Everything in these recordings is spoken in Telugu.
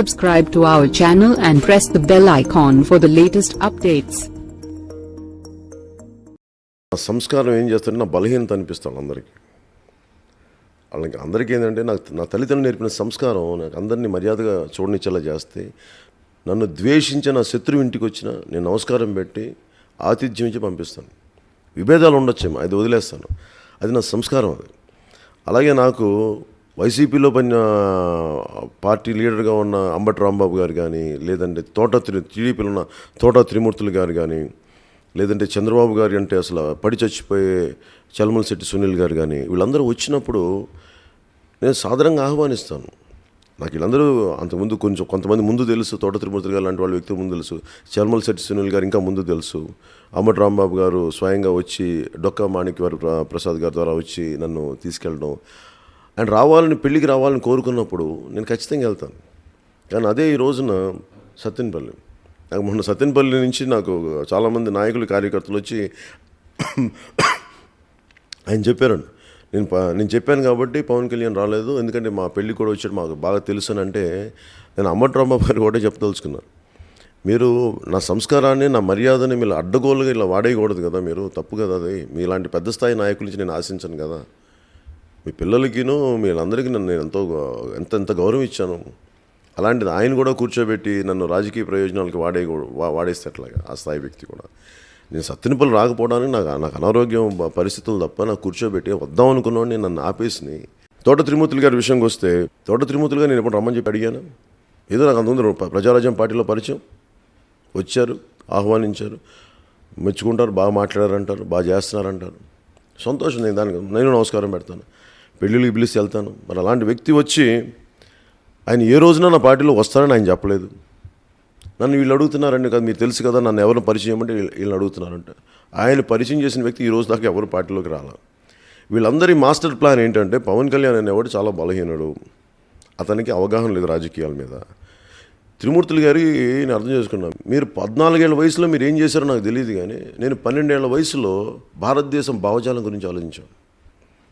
subscribe to our channel and press the bell icon for the latest updates. నా సంస్కారం ఏం చేస్తాడంటే నా బలహీనత అనిపిస్తాను అందరికీ. వాళ్ళకి అందరికీ ఏంటంటే నాకు నా తల్లిదండ్రులు నేర్పిన సంస్కారం నాకు అందరినీ మర్యాదగా చూడనిచ్చేలా చేస్తే నన్ను ద్వేషించిన నా శత్రువు ఇంటికి వచ్చిన నేను నమస్కారం పెట్టి ఆతిథ్యం ఇచ్చి పంపిస్తాను. విభేదాలు ఉండొచ్చేమో అది వదిలేస్తాను. అది నా సంస్కారం అది. అలాగే నాకు వైసీపీలో పడిన పార్టీ లీడర్గా ఉన్న అంబటి రాంబాబు గారు కానీ లేదంటే తోట త్రి టీడీపీలో ఉన్న తోట త్రిమూర్తులు గారు కానీ లేదంటే చంద్రబాబు గారు అంటే అసలు పడి చచ్చిపోయే చల్మల్ శెట్టి సునీల్ గారు కానీ వీళ్ళందరూ వచ్చినప్పుడు నేను సాధారణంగా ఆహ్వానిస్తాను. నాకు వీళ్ళందరూ అంతకుముందు కొంచెం కొంతమంది ముందు తెలుసు తోట త్రిమూర్తులు గారు లాంటి వాళ్ళ వ్యక్తులు ముందు తెలుసు చల్మల్ శెట్టి సునీల్ గారు ఇంకా ముందు తెలుసు అమ్మటి రాంబాబు గారు స్వయంగా వచ్చి డొక్కా మాణిక్యవారి ప్ర- ప్రసాద్ గారి ద్వారా వచ్చి నన్ను తీసుకెళ్ళడం అండ్ రావాలని పెళ్ళికి రావాలని కోరుకున్నప్పుడు నేను ఖచ్చితంగా వెళ్తాను. కానీ అదే ఈ రోజున సత్యనపల్లి. నాకు మొన్న సత్యనపల్లి నుంచి నాకు చాలామంది నాయకులు కార్యకర్తలు వచ్చి ఆయన చెప్పారండి. నేను ప- నేను చెప్పాను కాబట్టి పవన్ కళ్యాణ్ రాలేదు. ఎందుకంటే మా పెళ్ళి కూడా వచ్చాడు మాకు బాగా తెలుసు అని అంటే నేను అమ్మటి గారు కూడా చెప్పదలుచుకున్నాను మీరు నా సంస్కారాన్ని నా మర్యాదని మీరు అడ్డగోలుగా ఇలా వాడేయకూడదు కదా మీరు. తప్పు కదా అది. మీలాంటి పెద్ద స్థాయి నాయకుల నుంచి నేను ఆశించను కదా. మీ పిల్లలకిను వీళ్ళందరికీ నన్ను నేను ఎంతో ఎంత ఎంత గౌరవం ఇచ్చాను అలాంటిది ఆయన కూడా కూర్చోబెట్టి నన్ను రాజకీయ ప్రయోజనాలకు వాడే వాడేస్తే ఎట్లాగా ఆ స్థాయి వ్యక్తి కూడా. నేను సత్తినిపల్లి రాకపోవడానికి నాకు నాకు అనారోగ్యం పరిస్థితులు తప్ప నాకు కూర్చోబెట్టి వద్దాం అనుకున్నాను నన్ను ఆపేసి తోట త్రిమూర్తులు గారి విషయంకి వస్తే తోట త్రిమూర్తులు గారు నేను ఎప్పుడు రమ్మని చెప్పి అడిగాను. ఏదో నాకు అంతకుముందు ప్రజారాజ్యం పార్టీలో పరిచయం. వచ్చారు ఆహ్వానించారు. మెచ్చుకుంటారు బాగా మాట్లాడారంటారు బాగా చేస్తున్నారంటారు. సంతోషం నేను దానికి నేను నమస్కారం పెడతాను. పెళ్ళిళ్ళకి పిలిచి వెళ్తాను. మరి అలాంటి వ్యక్తి వచ్చి ఆయన ఏ రోజున నా పార్టీలో వస్తారని ఆయన చెప్పలేదు. నన్ను వీళ్ళు అడుగుతున్నారండి కదా మీరు తెలుసు కదా నన్ను ఎవరిని పరిచయం అంటే వీళ్ళు- వీళ్ళని అడుగుతున్నారంట. ఆయన పరిచయం చేసిన వ్యక్తి ఈ రోజు దాకా ఎవరు పార్టీలోకి రాల. వీళ్ళందరి మాస్టర్ ప్లాన్ ఏంటంటే పవన్ కళ్యాణ్ అనేవాడు చాలా బలహీనుడు. అతనికి అవగాహన లేదు రాజకీయాల మీద. త్రిమూర్తులు గారి నేను అర్థం చేసుకున్నాను మీరు పద్నాలుగేళ్ళ వయసులో మీరు ఏం చేశారో నాకు తెలియదు కానీ నేను పన్నెండేళ్ళ వయసులో భారతదేశం భావజాలం గురించి ఆలోచించాను.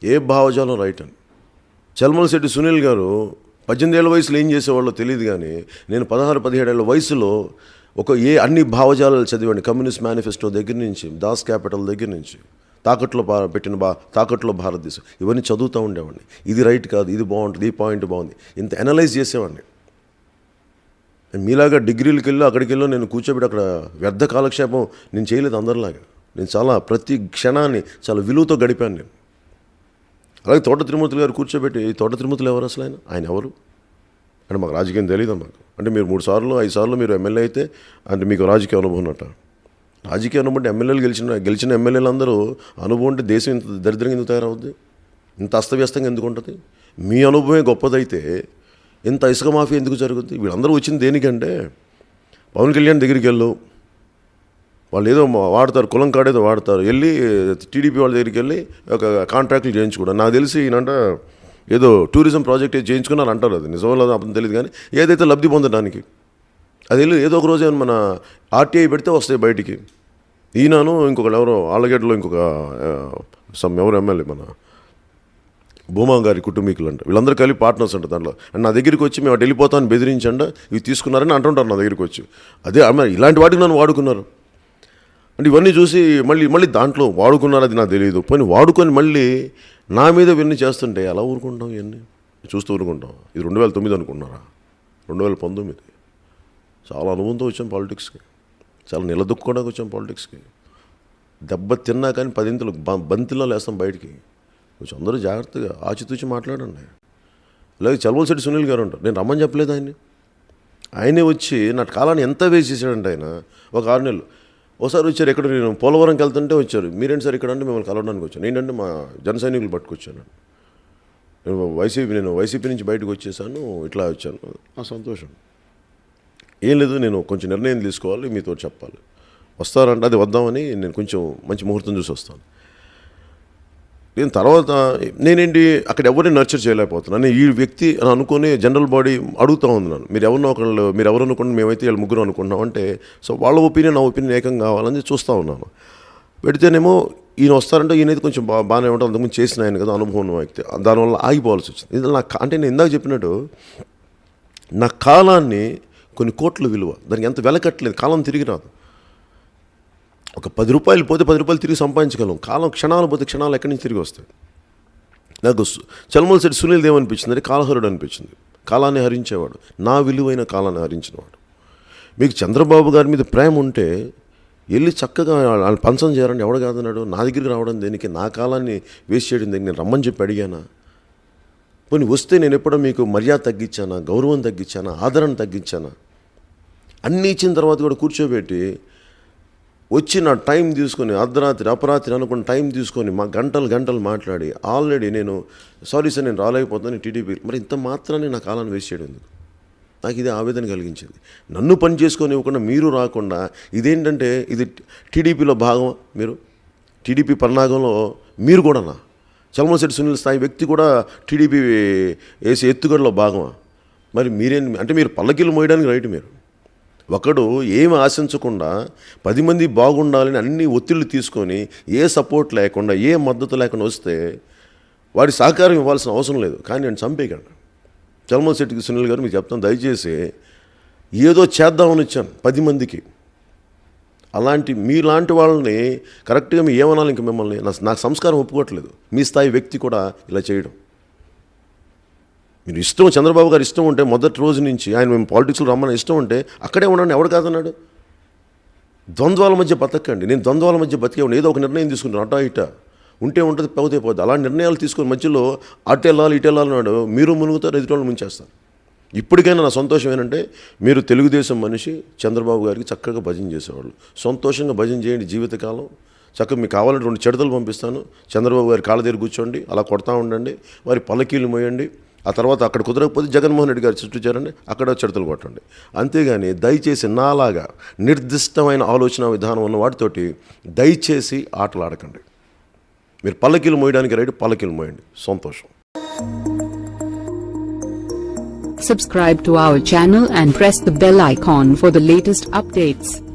ఏ భావజాలం రైట్ అని చల్మల శెట్టి సునీల్ గారు పద్దెనిమిదేళ్ళ వయసులో ఏం చేసేవాళ్ళో తెలియదు కానీ నేను పదహారు పదిహేడేళ్ళ వయసులో ఒక ఏ అన్ని భావజాలాలు చదివాను. కమ్యూనిస్ట్ మేనిఫెస్టో దగ్గర నుంచి దాస్ క్యాపిటల్ దగ్గర నుంచి తాకట్లో బా పెట్టిన బా తాకట్లో భారతదేశం ఇవన్నీ చదువుతూ ఉండేవాడిని. ఇది రైట్ కాదు ఇది బాగుంటుంది ఈ పాయింట్ బాగుంది. ఇంత అనలైజ్ చేసేవాడిని. మీలాగా డిగ్రీలకు వెళ్ళి అక్కడికి వెళ్ళి నేను కూర్చోబెట్టి అక్కడ వ్యర్థ కాలక్షేపం నేను చేయలేదు అందరిలాగా. నేను చాలా ప్రతి క్షణాన్ని చాలా విలువతో గడిపాను నేను. అలాగే తోట తిరుమూర్తులు గారు కూర్చోబెట్టి తోట తిరుమూర్తులు ఎవరు అసలు ఆయన? ఆయన ఎవరు? అంటే మాకు రాజకీయం తెలియదు మాకు? అంటే మీరు మూడు సార్లు ఐదు సార్లు మీరు ఎమ్మెల్యే అయితే అంటే మీకు రాజకీయ అనుభవం ఉన్నట్ట? రాజకీయ అనుభవం అంటే ఎమ్మెల్యేలు గెలిచిన గెలిచిన ఎమ్మెల్యేలు అందరూ అనుభవం అంటే దేశం ఇంత దరిద్రంగా ఎందుకు తయారవుద్ది? ఇంత అస్తవ్యస్తంగా ఎందుకు ఉంటుంది? మీ అనుభవమే గొప్పదైతే ఇంత ఇసుక మాఫీ ఎందుకు జరుగుద్ది? వీళ్ళందరూ వచ్చింది దేనికంటే పవన్ కళ్యాణ్ దగ్గరికి వెళ్ళు వాళ్ళు ఏదో మా- వాడతారు కులం కాడ ఏదో వాడతారు. వెళ్ళి టీడీపీ వాళ్ళ దగ్గరికి వెళ్ళి ఒక కాంట్రాక్ట్లు చేయించుకోవడం నాకు తెలిసి ఈయనంట ఏదో టూరిజం ప్రాజెక్ట్ చేయించుకున్నారు అంటారు అది. నిజం లేదు అర్థం తెలియదు కానీ ఏదైతే లబ్ధి పొందడానికి. అది వెళ్ళి ఏదో ఒక రోజు ఏమైనా మన ఆర్టీఐ పెడితే వస్తాయి బయటికి. ఈయనను ఇంకొకళ్ళు ఎవరో ఆళ్ళగడ్డలో ఇంకొక సమ్ ఎవరు ఎమ్మెల్యే మన భూమా గారి కుటుంబీకులు అంట వీళ్ళందరూ కలిపి పార్ట్నర్స్ అంట దాంట్లో. అండ్ నా దగ్గరికి వచ్చి మేము అటు వెళ్ళిపోతామని బెదిరించండి ఇవి తీసుకున్నారని అంటుంటారు నా దగ్గరికి వచ్చి. అదే ఇలాంటి వాటికి నన్ను వాడుకున్నారు. అంటే ఇవన్నీ చూసి మళ్ళీ మళ్ళీ దాంట్లో వాడుకున్నారు అది నాకు తెలియదు పోనీ వాడుకొని మళ్ళీ నా మీద ఇవన్నీ చేస్తుంటే ఎలా ఊరుకుంటాం ఇవన్నీ? చూస్తూ ఊరుకుంటాం. ఇది రెండు వేల తొమ్మిది అనుకున్నారా రెండు వేల పంతొమ్మిది. చాలా అనుభవంతో వచ్చాం పాలిటిక్స్కి. చాలా నిలదొక్కుకోవడానికి వచ్చాం పాలిటిక్స్కి. దెబ్బ తిన్నా కానీ పదింతలు బ- బంతిలో లేస్తాం బయటికి. కొంచెం అందరూ జాగ్రత్తగా ఆచితూచి మాట్లాడండి. అలాగే చలవలసెట్టి సునీల్ గారు ఉంటారు. నేను రమ్మని చెప్పలేదు ఆయన్ని. ఆయనే వచ్చి నా కాలాన్ని ఎంత వేస్ట్ చేశాడంటే ఆయన ఒక ఆరు నెలలు ఒకసారి వచ్చారు ఎక్కడ? నేను పోలవరంకి వెళ్తుంటే వచ్చారు. మీరేంటి సార్ ఇక్కడ అంటే మిమ్మల్ని కలవడానికి వచ్చాను. ఏంటంటే మా జన సైనికులు పట్టుకొచ్చాను. నేను వైసీపీ నేను వైసీపీ నుంచి బయటకు వచ్చేసాను ఇట్లా వచ్చాను. ఆ సంతోషం. ఏం లేదు నేను కొంచెం నిర్ణయం తీసుకోవాలి మీతో చెప్పాలి. వస్తారంటే అది వద్దామని నేను కొంచెం మంచి ముహూర్తం చూసి వస్తాను. నేను తర్వాత నేనేంటి అక్కడ ఎవరిని నర్చర్ చేయలేకపోతున్నాను నేను ఈ వ్యక్తి అని అనుకుని జనరల్ బాడీ అడుగుతూ ఉంది నన్ను. మీరు ఎవరినో ఒకళ్ళు మీరు ఎవరు అనుకుంటే మేమైతే వీళ్ళు ముగ్గురు అనుకుంటున్నాం అంటే సో వాళ్ళ ఒపీనియన్ నా ఒపీనియన్ ఏకం కావాలని చూస్తూ ఉన్నాను. పెడితేనేమో ఈయన వస్తారంటే ఈయన అయితే కొంచెం బా బాగానే ఉంటుంది అంతకుముందు చేసిన ఆయన కదా అనుభవం వ్యక్తి. దానివల్ల ఆగిపోవాల్సి వచ్చింది. ఇది నాకు అంటే నేను ఇందాక చెప్పినట్టు నా కాలాన్ని కొన్ని కోట్ల విలువ దానికి ఎంత వెల కట్టలేదు కాలం తిరిగి రాదు. ఒక పది రూపాయలు పోతే పది రూపాయలు తిరిగి సంపాదించగలం. కాలం క్షణాలు పోతే క్షణాలు ఎక్కడి నుంచి తిరిగి వస్తాయి? నాకు చలమల శెట్టి సునీల్ దేవ్ అనిపించింది అంటే కాలహరుడు అనిపించింది కాలాన్ని హరించేవాడు. నా విలువైన కాలాన్ని హరించినవాడు. మీకు చంద్రబాబు గారి మీద ప్రేమ ఉంటే వెళ్ళి చక్కగా వాళ్ళు పంచం చేయాలని ఎవడు కాదన్నాడు? నా దగ్గరికి రావడం దేనికి? నా కాలాన్ని వేస్ట్ చేయడం దేనికి? నేను రమ్మని చెప్పి అడిగానా? పోనీ వస్తే నేను ఎప్పుడో మీకు మర్యాద తగ్గించానా? గౌరవం తగ్గించానా? ఆదరణ తగ్గించానా? అన్నీ ఇచ్చిన తర్వాత కూడా కూర్చోబెట్టి వచ్చి నా టైం తీసుకొని అర్ధరాత్రి అపరాత్రి అనుకున్న టైం తీసుకొని మా గంటలు గంటలు మాట్లాడి ఆల్రెడీ నేను సారీ సార్ నేను రాలేకపోతాను టీడీపీ. మరి ఇంత మాత్రాన్ని నా కాలాన్ని వేస్ట్ చేయడం ఎందుకు? నాకు ఇది ఆవేదన కలిగించింది. నన్ను పని చేసుకొని ఇవ్వకుండా మీరు రాకుండా ఇదేంటంటే ఇది టీడీపీలో భాగం మీరు? టీడీపీ పన్నాగంలో మీరు కూడానా? చలమశెట్టి సునీల్ స్థాయి వ్యక్తి కూడా టీడీపీ వేసే ఎత్తుగడలో భాగమా? మరి మీరేం అంటే మీరు పల్లకీలు మోయడానికి రైట్ మీరు? ఒకడు ఏమి ఆశించకుండా పది మంది బాగుండాలని అన్ని ఒత్తిళ్ళు తీసుకొని ఏ సపోర్ట్ లేకుండా ఏ మద్దతు లేకుండా వస్తే వాడి సహకారం ఇవ్వాల్సిన అవసరం లేదు. కానీ నేను చంపేయకండి చలమల్ శెట్టికి సునీల్ గారు మీకు చెప్తాను. దయచేసి ఏదో చేద్దామని వచ్చాను పది మందికి. అలాంటి మీలాంటి వాళ్ళని కరెక్ట్గా మీ ఏమనాలి ఇంక మిమ్మల్ని? నా- నాకు సంస్కారం ఒప్పుకోవట్లేదు. మీ స్థాయి వ్యక్తి కూడా ఇలా చేయడం. మీరు ఇష్టం చంద్రబాబు గారు ఇష్టం ఉంటే మొదటి రోజు నుంచి ఆయన మేము పాలిటిక్స్లో రమ్మని ఇష్టం ఉంటే అక్కడే ఉండండి ఎవడు కాదన్నాడు? ద్వంద్వాల మధ్య బతకండి. నేను ద్వంద్వాల మధ్య బతికేవాడిని ఏదో ఒక నిర్ణయం తీసుకుంటాను అటా ఇట. ఉంటే ఉంటుంది పోతే పోతే అలాంటి నిర్ణయాలు తీసుకొని మధ్యలో అటు వెళ్ళాలి ఇటు వెళ్ళాలన్నాడు మీరు మునుగుతారు ఎదుటి ముంచేస్తారు. ఇప్పటికైనా నా సంతోషం ఏంటంటే మీరు తెలుగుదేశం మనిషి చంద్రబాబు గారికి చక్కగా భజన చేసేవాళ్ళు. సంతోషంగా భజన చేయండి జీవితకాలం. చక్కగా మీకు కావాలంటే రెండు చెడతలు పంపిస్తాను. చంద్రబాబు గారి కాళ్ళ దగ్గర కూర్చోండి అలా కొడతా ఉండండి. వారి పల్లకీలు మోయండి. ఆ తర్వాత అక్కడ కుదరకపోతే జగన్మోహన్ రెడ్డి గారు చుట్టూ చేరండి అక్కడ చెడతలు కొట్టండి. అంతేగాని దయచేసి నాలాగా నిర్దిష్టమైన ఆలోచన విధానం ఉన్న వాటితోటి దయచేసి ఆటలు ఆడకండి మీరు పల్లకీలు మోయడానికి రైడ్ పల్లకీలు మోయండి. సంతోషం. Subscribe to our channel and press the bell icon for the latest updates.